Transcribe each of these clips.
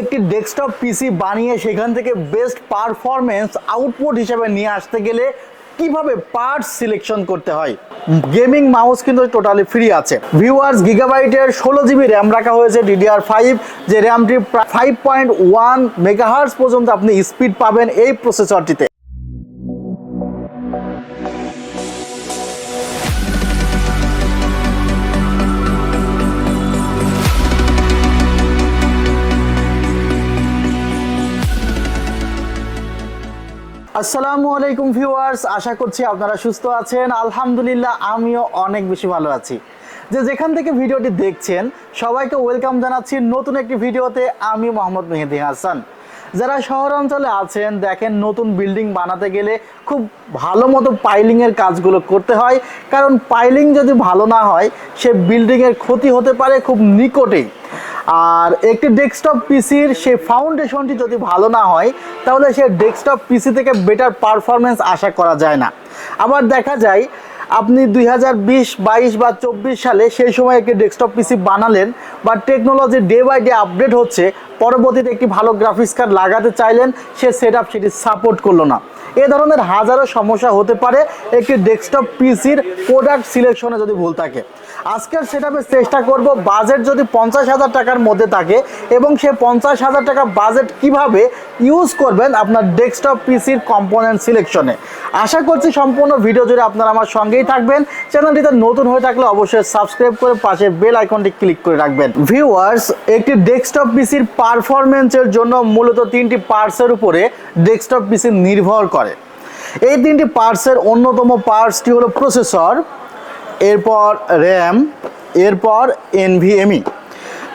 একটি ডেস্কটপ পিসি বানিয়ে সেখান থেকে বেস্ট পারফরমেন্স আউটপুট হিসেবে নিয়ে আসতে গেলে কীভাবে পার্ট সিলেকশন করতে হয়? গেমিং মাউস কিন্তু টোটালি ফ্রি আছে। ভিউয়ার্স গিগাবাইটের ষোলো জিবি র্যাম রাখা হয়েছে ডিডিআর ফাইভ যে র্যামটি ফাইভ পয়েন্ট ওয়ান মেগাহার্স পর্যন্ত আপনি স্পিড পাবেন এই প্রসেসরটিতে আসসালামু আলাইকুম ভিউয়ার্স, আশা করছি আপনারা সুস্থ আছেন। আলহামদুলিল্লাহ, আমিও অনেক বেশি ভালো আছি। যে যেখান থেকে ভিডিওটি দেখছেন, সবাইকে ওয়েলকাম জানাচ্ছি নতুন একটি ভিডিওতে। আমি মোহাম্মদ মেহেদি হাসান। যারা শহর অঞ্চলে আছেন, দেখেন নতুন বিল্ডিং বানাতে গেলে খুব ভালো মতো পাইলিংয়ের কাজগুলো করতে হয়। কারণ পাইলিং যদি ভালো না হয়, সে বিল্ডিংয়ের ক্ষতি হতে পারে খুব নিকটেই। আর একটি ডেস্কটপ পিসির সেই ফাউন্ডেশনটি যদি ভালো না হয়, তাহলে সে ডেস্কটপ পিসি থেকে বেটার পারফরমেন্স আশা করা যায় না। আবার দেখা যায়, আপনি দুই হাজার বিশ, বাইশ বা চব্বিশ সালে সেই সময় একটি ডেস্কটপ পিসি বানালেন, বা technology day by day update হচ্ছে, পরবর্তীতে একটি ভালো গ্রাফিক্স কার্ড লাগাতে চাইলেন, সে সেট আপ সেটি সাপোর্ট করল না। এ ধরনের হাজারো সমস্যা হতে পারে একটি ডেস্কটপ পিসির প্রোডাক্ট সিলেকশনে যদি ভুল থাকে। আজকের সেটআপের চেষ্টা করব বাজেট যদি পঞ্চাশ হাজার টাকার মধ্যে থাকে এবং সে পঞ্চাশ হাজার টাকা বাজেট কীভাবে ইউজ করবেন আপনার ডেস্কটপ পিসির কম্পোনেন্ট সিলেকশনে আশা করছি সম্পূর্ণ ভিডিও জুড়ে আপনারা আমার সঙ্গেই থাকবেন। চ্যানেলটিতে নতুন হয়ে থাকলে অবশ্যই সাবস্ক্রাইব করে পাশে বেল আইকনটি ক্লিক করে রাখবেন। ভিউয়ার্স একটি ডেস্কটপ পিসির পারফরমেন্সের জন্য মূলত তিনটি পার্টসের উপরে ডেস্কটপ পিসি নির্ভর করে। এই তিনটি পার্টসের অন্যতম পার্টসটি হলো প্রসেসর, এরপর র্যাম, এরপর এনভিএমই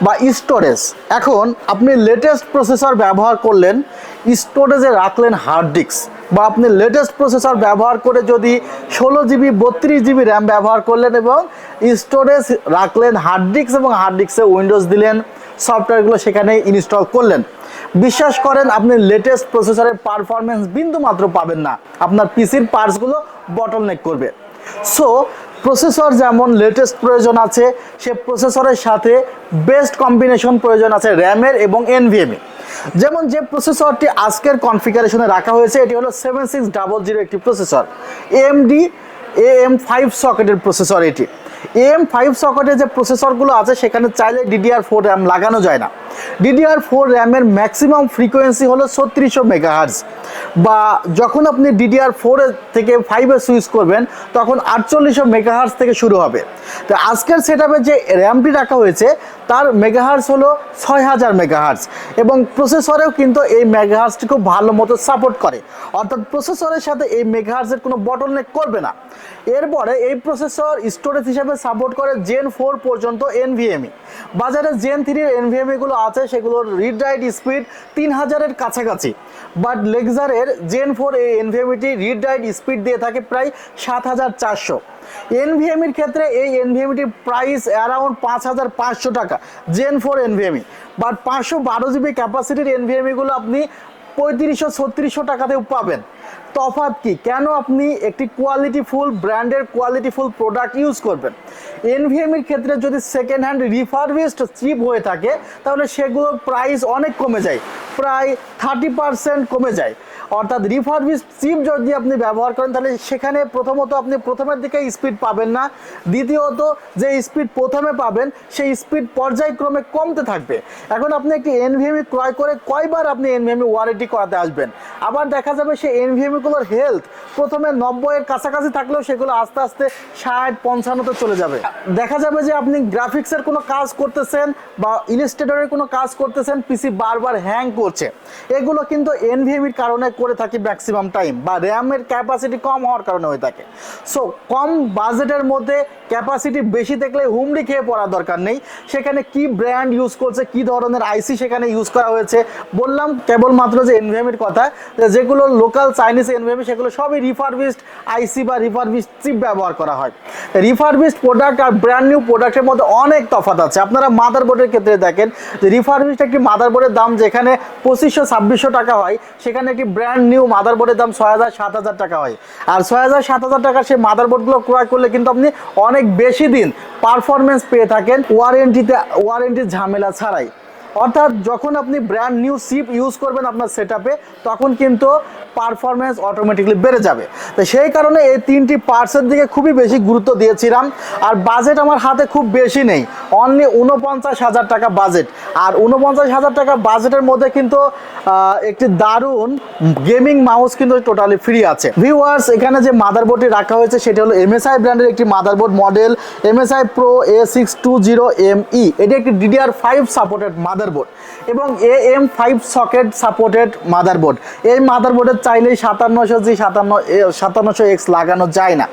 বা স্টোরেজ। এখন আপনি লেটেস্ট প্রসেসর ব্যবহার করলেন, স্টোরেজে রাখলেন হার্ড ডিস্ক বা আপনি লেটেস্ট প্রসেসর ব্যবহার করে যদি ষোলো জিবি বত্রিশ জিবি র্যাম ব্যবহার করলেন এবং স্টোরেজ রাখলেন হার্ড ডিস্ক এবং হার্ড ডিস্কে উইন্ডোজ দিলেন সফটওয়্যারগুলো সেখানে ইনস্টল করলেন। বিশ্বাস করেন, আপনি লেটেস্ট প্রসেসরের পারফরমেন্স বিন্দু মাত্র পাবেন না। আপনার পিসির পার্টসগুলো বটলনেক করবে। সো প্রসেসর যেমন লেটেস্ট প্রয়োজন আছে, সে প্রসেসরের সাথে বেস্ট কম্বিনেশন প্রয়োজন আছে র্যামের এবং এনভিএমে যেমন যে প্রসেসরটি আজকের কনফিগারেশনে রাখা হয়েছে, এটি হলো সেভেন সিক্স ডাবল জিরো একটি processor AMD A M five সকেটের processor এটি। এম ফাইভ সকেটের যে প্রসেসরগুলো আছে, সেখানে চাইলে ডিডিআর ফোর র্যাম লাগানো যায় না। ডিডিআর ফোর র্যামের ম্যাক্সিমাম ফ্রিকোয়েন্সি হলো ছত্রিশশো মেগাহার্জ বা যখন আপনি ডিডিআর ফোরে থেকে ফাইভে সুইচ করবেন, তখন আটচল্লিশশো মেগাহার্জ থেকে শুরু হবে। তো আজকের সেট যে র্যামটি রাখা হয়েছে, তার মেগাহার্জ হলো ছয় হাজার মেগাহার্জ এবং প্রসেসরেও কিন্তু এই মেগাহার্জটি খুব ভালো মতো সাপোর্ট করে। অর্থাৎ প্রসেসরের সাথে এই মেগাহার্জের কোনো বটলনেক করবে না। এরপরে এই প্রসেসর স্টোরেজ হিসাবে সাপোর্ট করে জেন ফোর পর্যন্ত এনভিএমই বাজারে জেন থ্রির এনভিএমইগুলো আছে, সেগুলোর রিড রাইট স্পিড তিন হাজারের কাছাকাছি। বাট লেগজারের জেন ফোর এই এনভিএমইটি রিড রাইট স্পিড দিয়ে থাকে প্রায় সাত হাজার চারশো। এনভিএমির ক্ষেত্রে এই এনভিএমিটির প্রাইস অ্যারাউন্ড পাঁচ হাজার পাঁচশো টাকা জেন ফোর এনভিএমি বাট পাঁচশো বারো জিবি ক্যাপাসিটির এনভিএমিগুলো আপনি পঁয়ত্রিশশো, ছত্রিশশো টাকাতেও পাবেন। তফাৎ কি? কেন আপনি একটি কোয়ালিটি ফুল ব্র্যান্ডের কোয়ালিটি ফুল প্রোডাক্ট ইউজ করবেন? এনভিএমের ক্ষেত্রে যদি সেকেন্ড হ্যান্ড রিফার্ভিস্ট চিপ হয়ে থাকে, তাহলে সেগুলোর প্রাইস অনেক কমে যায়। প্রায় থার্টি পারসেন্ট কমে যায়। অর্থাৎ রিফারবিস চিপ যদি আপনি ব্যবহার করেন, তাহলে সেখানে প্রথমত আপনি প্রথমের দিকে স্পিড পাবেন না, দ্বিতীয়ত যে স্পিড প্রথমে পাবেন, সেই স্পিড পর্যায়ক্রমে কমতে থাকবে। এখন আপনি একটি এনভিএমি ক্রয় করে কয়বার আপনি এনভিএমি ওয়ারেন্টি করাতে আসবেন? আবার দেখা যাবে সেই এনভিএমিগুলোর হেলথ প্রথমে নব্বইয়ের কাছাকাছি থাকলেও সেগুলো আস্তে আস্তে ষাট, পঞ্চান্নতে চলে যাবে। দেখা যাবে যে আপনি গ্রাফিক্সের কোনো কাজ করতেছেন বা ইলিস্ট্রেটরের কোনো কাজ করতেছেন, পিসি বারবার হ্যাং করছে। এগুলো কিন্তু এনভিএমির কারণে করে থাকি ম্যাক্সিমাম টাইম বা র্যামের ক্যাপাসিটি কম হওয়ার কারণে হয়ে থাকে। সো কম বাজেটের মধ্যে ক্যাপাসিটি বেশি দেখলে হুমড়ি খেয়ে পড়ার দরকার নেই। সেখানে কি ব্র্যান্ড ইউজ করছে, কি ধরনের আইসি সেখানে ইউজ করা হয়েছে, বললাম কেবলমাত্র যে এনভিএমির কথা যেগুলো লোকাল চাইনিজ এনভিএমি সেগুলো সবই রিফারবিস্ট আইসি বা রিফারবিস্ট চিপ ব্যবহার করা হয়। রিফারবিস্ট প্রোডাক্ট আর ব্র্যান্ড নিউ প্রোডাক্টের মধ্যে অনেক তফাৎ আছে। আপনারা মাদারবোর্ডের ক্ষেত্রে দেখেন, যে রিফারবিস্ট একটি মাদারবোর্ডের দাম যেখানে পঁচিশশো, ছাব্বিশশো টাকা হয়, সেখানে একটি ব্র্যান্ড নিউ মাদারবোর্ডের দাম ছয় হাজার, সাত হাজার টাকা হয়। আর ছয় হাজার, সাত হাজার টাকার সেই মাদার বোর্ডগুলো ক্রয় করলে কিন্তু আপনি অনেক বেশি দিন পারফরমেন্স পেয়ে থাকেন ওয়ারেন্টিতে ওয়ারেন্টির ঝামেলা ছাড়াই। অর্থাৎ যখন আপনি ব্র্যান্ড নিউ সিপ ইউজ করবেন আপনার সেট তখন কিন্তু পারফরমেন্স অটোমেটিকলি বেড়ে যাবে। তো সেই কারণে এই তিনটি পার্টসের দিকে খুবই বেশি গুরুত্ব দিয়েছিলাম। আর বাজেট আমার হাতে খুব বেশি নেই। অনলি উনপঞ্চাশ হাজার টাকা বাজেট আর উনপঞ্চাশ হাজার টাকা বাজেটের মধ্যে কিন্তু একটি দারুণ গেমিং মাউস কিন্তু টোটালি ফ্রি আছে। ভিউয়ার্স এখানে যে মাদারবোর্ডটি রাখা হয়েছে, সেটা হলো এমএসআই ব্র্যান্ডের একটি motherboard model MSI pro A six two zero M E এটি একটি ডিডিআর ফাইভ সাপোর্টেড মাদারবোর্ড এবং A M five socket supported motherboard এই মাদারবোর্ডের চাইলেই সাতান্নশো জি, সাতান্ন সাতান্নশো এক্স লাগানো যায় না।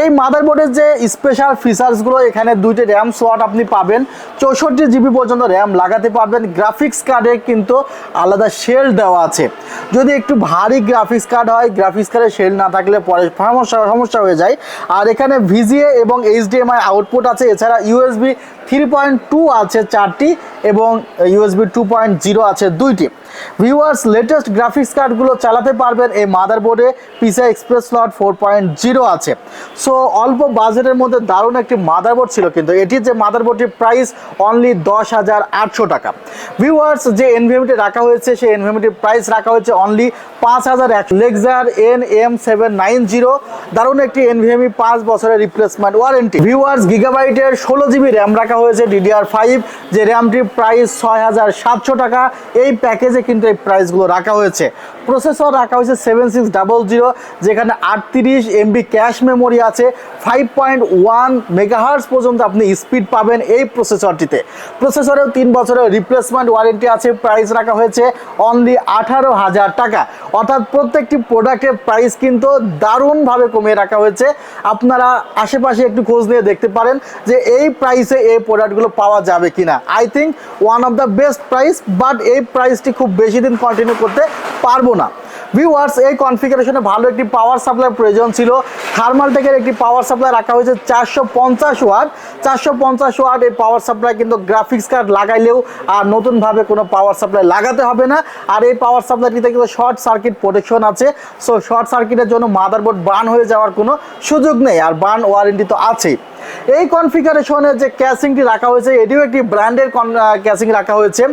এই মাদারবোর্ডের যে স্পেশাল ফিচার্সগুলো এখানে দুইটি র্যাম স্লট আপনি পাবেন। চৌষট্টি জিবি পর্যন্ত র্যাম লাগাতে পারবেন। গ্রাফিক্স কার্ডে কিন্তু আলাদা শেল দেওয়া আছে। যদি একটু ভারী গ্রাফিক্স কার্ড হয় গ্রাফিক্স কার্ডে শেল না থাকলে পরে সমস্যা সমস্যা হয়ে যায়। আর এখানে ভিজিএ এবং এইচডিএমআই আউটপুট আছে। এছাড়া ইউএসবি থ্রি পয়েন্ট টু আছে চারটি এবং ইউএসবি টু পয়েন্ট জিরো আছে দুইটি। ভিউয়ার্স লেটেস্ট গ্রাফিক্স কার্ডগুলো চালাতে পারবেন এই মাদারবোর্ডে পিসা express slot four point zero আছে। সো অল্প বাজেটের মধ্যে দারুণ একটি মাদারবোর্ড ছিল কিন্তু এটির যে মাদারবোর্ডটির প্রাইস অনলি দশ হাজার আটশো টাকা। ভিউয়ার্স যে এনভিএমটি রাখা হয়েছে, সেই এনভিএমটির প্রাইস রাখা হয়েছে অনলি পাঁচ হাজার একশো। Lexar N M seven nine zero দারুণ একটি এনভিএমই পাঁচ বছরের রিপ্লেসমেন্ট ওয়ারেন্টি ভিউয়ার্স গিগাবাইটের ষোলো জিবি র্যাম রাখা হয়েছে ডিডিআর ফাইভ যে র্যামটির প্রাইস ছয় হাজার সাতশো টাকা। এই প্যাকেজে কিন্তু এই প্রাইসগুলো রাখা হয়েছে। প্রসেসর রাখা হয়েছে সেভেন সিক্স ডাবল জিরো যেখানে আটত্রিশ এমবি ক্যাশ মেমোরি আছে। ফাইভ পয়েন্ট ওয়ান মেগাহার্স পর্যন্ত আপনি স্পিড পাবেন এই প্রসেসরটিতে প্রসেসরেও তিন বছরের রিপ্লেসমেন্ট ওয়ারেন্টি আছে প্রাইস রাখা হয়েছে অনলি আঠারো হাজার টাকা। অর্থাৎ প্রত্যেকটি প্রোডাক্টের প্রাইস কিন্তু দারুণভাবে কমিয়ে রাখা হয়েছে। আপনারা আশেপাশে একটু খোঁজ নিয়ে দেখতে পারেন যে এই প্রাইসে এই প্রোডাক্টগুলো পাওয়া যাবে কিনা। I think one of the best price but এই প্রাইসটি খুব বেশি দিন কন্টিনিউ করতে পারব না। ভিউয়ার্স এই কনফিগারেশনে ভালো একটি পাওয়ার সাপ্লাই প্রয়োজন ছিল। থার্মালটেকের একটি পাওয়ার সাপ্লাই রাখা হয়েছে চারশো পঞ্চাশ ওয়াট চারশো পঞ্চাশ ওয়াট এই পাওয়ার সাপ্লাই কিন্তু গ্রাফিক্স কার্ড লাগাইলেও আর নতুনভাবে কোনো পাওয়ার সাপ্লাই লাগাতে হবে না। আর এই পাওয়ার সাপ্লাইটিতে কিন্তু শর্ট সার্কিট প্রোটেকশন আছে। সো শর্ট সার্কিটের জন্য মাদারবোর্ড বার্ন হয়ে যাওয়ার কোনো সুযোগ নেই। আর বার্ন ওয়ারেন্টি তো আছেই। এই কনফিগারেশনে যে ক্যাসিংটি রাখা হয়েছে, এটিও একটি ব্র্যান্ডের ক্যাসিং রাখা হয়েছে।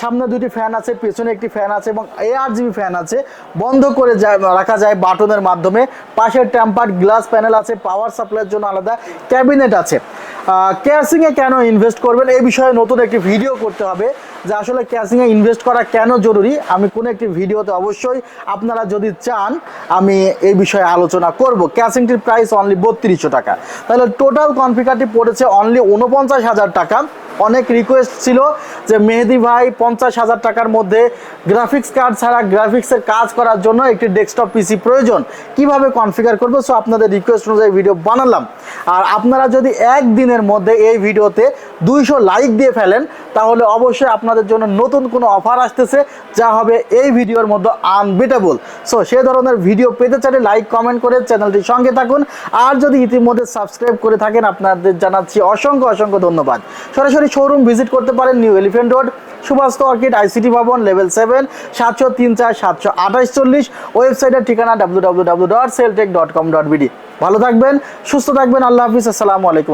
সামনে দুটি ফ্যান আছে, পেছনে একটি ফ্যান আছে এবং এ এআর জিবি ফ্যান আছে। বন্ধ করে রাখা যায় বাটনের মাধ্যমে। পাশের ট্যাম্পার গ্লাস প্যানেল আছে পাওয়ার সাপ্লাইয়ের জন্য আলাদা। ক্যাবিনেট আছে। ক্যাসিংয়ে কেন ইনভেস্ট করবেন? এই বিষয়ে নতুন একটি ভিডিও করতে হবে যে আসলে ক্যাসিংয়ে ইনভেস্ট করা কেন জরুরি? আমি কোনো একটি ভিডিওতে অবশ্যই আপনারা যদি চান, আমি এই বিষয়ে আলোচনা করব। ক্যাসিংটির প্রাইস অনলি বত্রিশশো টাকা। তাহলে টোটাল কনফিগারটি পড়েছে অনলি উনপঞ্চাশ হাজার টাকা। অনেক রিকোয়েস্ট ছিল যে মেহেদি ভাই পঞ্চাশ হাজার টাকার মধ্যে গ্রাফিক্স কার্ড ছাড়া গ্রাফিক্সের কাজ করার জন্য একটি ডেস্কটপ পিসি প্রয়োজন। কীভাবে কনফিগার করব? সো আপনাদের রিকোয়েস্ট অনুযায়ী ভিডিও বানালাম। আর আপনারা যদি একদিনের মধ্যে এই ভিডিওতে দুইশো লাইক দিয়ে ফেলেন, তাহলে অবশ্যই আপনাদের জন্য নতুন কোনো অফার আসতেছে, যা হবে এই ভিডিওর মধ্যে আনবিটেবল সো সে ধরনের ভিডিও পেতে চাইলে লাইক কমেন্ট করে চ্যানেলটির সঙ্গে থাকুন। আর যদি ইতিমধ্যে সাবস্ক্রাইব করে থাকেন, আপনাদের জানাচ্ছি অসংখ্য অসংখ্য ধন্যবাদ। সরাসরি শোরুম ভিজিট করতে পারেন new elephant road Subhash orchid ICT ভবন লেভেল সেভেন সাতশো তিন চার, সাতশো আঠাশ চল্লিশ। ওয়েবসাইটের ঠিকানা W W W dot Celltech dot com dot BD ভালো থাকবেন, সুস্থ থাকবেন, আল্লাহ হাফিজ, আসসালামু আলাইকুম।